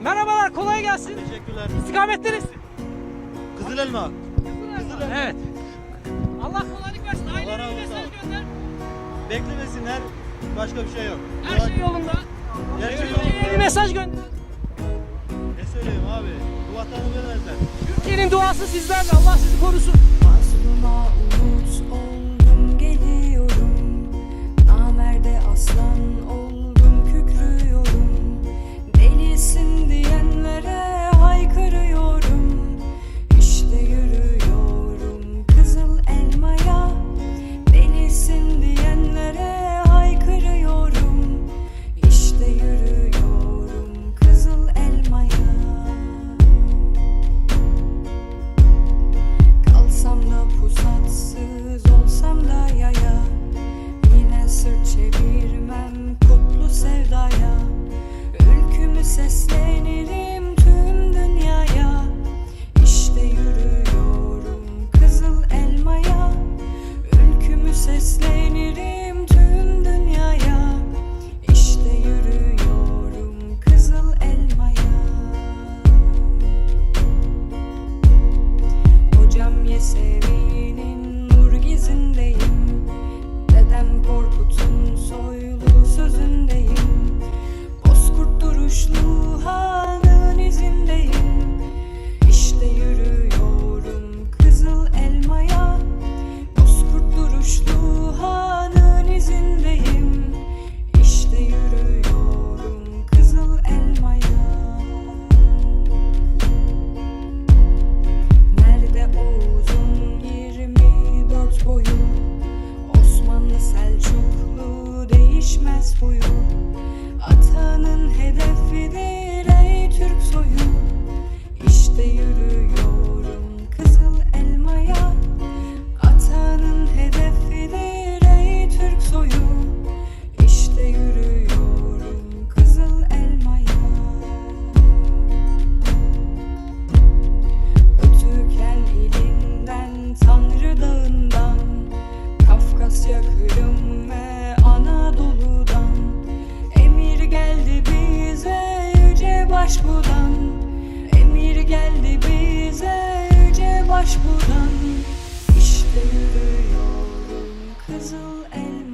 Merhabalar, kolay gelsin. Teşekkürler. İstikamet neresi? Kızıl elma. Evet. Allah kolaylık versin. Ailene bir mesaj gönder. Beklemesinler. Başka bir şey yok. Her şey yolunda. Her şey Türkiye'ye bir yolunda. mesaj gönder. Ne söyleyeyim abi? Bu vatanı vermezler. Türkiye'nin duası sizlerle. Allah sizi korusun. Kafkasya, Kırım ve Anadolu'dan Emir geldi bize yüce başbuğdan Emir geldi bize yüce başbuğdan İşte yürüyorum kızıl el